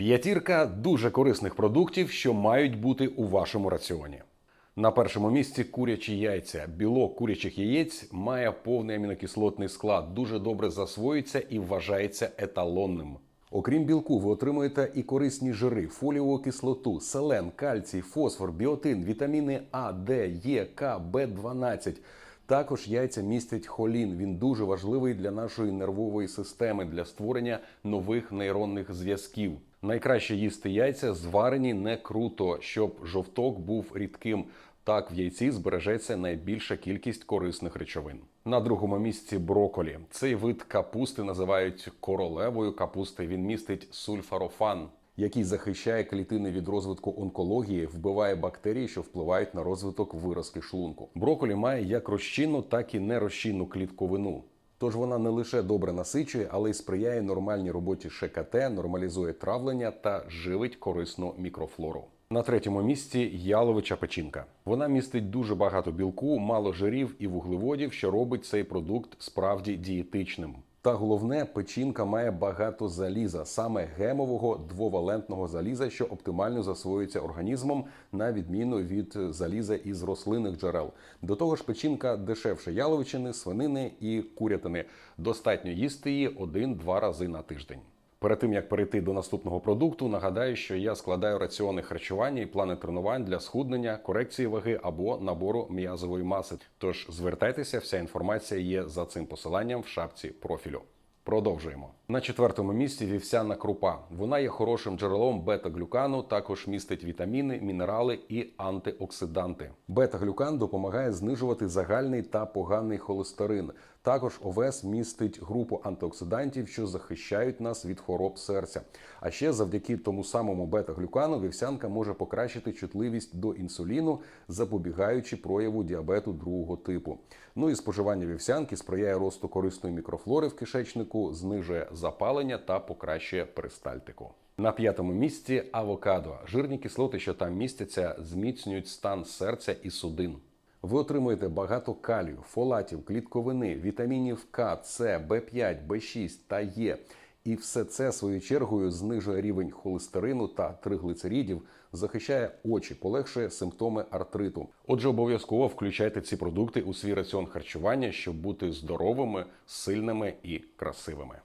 П'ятірка дуже корисних продуктів, що мають бути у вашому раціоні. На першому місці курячі яйця. Білок курячих яєць має повний амінокислотний склад, дуже добре засвоюється і вважається еталонним. Окрім білку, ви отримуєте і корисні жири, фоліову кислоту, селен, кальцій, фосфор, біотин, вітаміни А, Д, Е, К, Б12. Також яйця містять холін. Він дуже важливий для нашої нервової системи для створення нових нейронних зв'язків. Найкраще їсти яйця зварені не круто, щоб жовток був рідким. Так в яйці збережеться найбільша кількість корисних речовин. На другому місці броколі. Цей вид капусти називають королевою капусти. Він містить сульфарофан, який захищає клітини від розвитку онкології, вбиває бактерії, що впливають на розвиток виразки шлунку. Броколі має як розчинну, так і нерозчинну клітковину. Тож вона не лише добре насичує, але й сприяє нормальній роботі ШКТ, нормалізує травлення та живить корисну мікрофлору. На третьому місці яловича печінка. Вона містить дуже багато білку, мало жирів і вуглеводів, що робить цей продукт справді дієтичним. Та головне, печінка має багато заліза, саме гемового двовалентного заліза, що оптимально засвоюється організмом, на відміну від заліза із рослинних джерел. До того ж, печінка дешевше яловичини, свинини і курятини. Достатньо їсти її один-два рази на тиждень. Перед тим як перейти до наступного продукту, нагадаю, що я складаю раціони харчування і плани тренувань для схуднення, корекції ваги або набору м'язової маси. Тож звертайтеся, вся інформація є за цим посиланням в шапці профілю. Продовжуємо на четвертому місці вівсяна крупа. Вона є хорошим джерелом бета-глюкану, також містить вітаміни, мінерали і антиоксиданти. Бета-глюкан допомагає знижувати загальний та поганий холестерин. Також овес містить групу антиоксидантів, що захищають нас від хвороб серця. А ще завдяки тому самому бета-глюкану вівсянка може покращити чутливість до інсуліну, запобігаючи прояву діабету другого типу. Ну і споживання вівсянки сприяє росту корисної мікрофлори в кишечнику, знижує запалення та покращує перистальтику. На п'ятому місці авокадо. Жирні кислоти, що там містяться, зміцнюють стан серця і судин. Ви отримуєте багато калію, фолатів, клітковини, вітамінів К, С, Б5, Б6 та Е. І все це своєю чергою знижує рівень холестерину та триглицеридів, захищає очі, полегшує симптоми артриту. Отже, обов'язково включайте ці продукти у свій раціон харчування, щоб бути здоровими, сильними і красивими.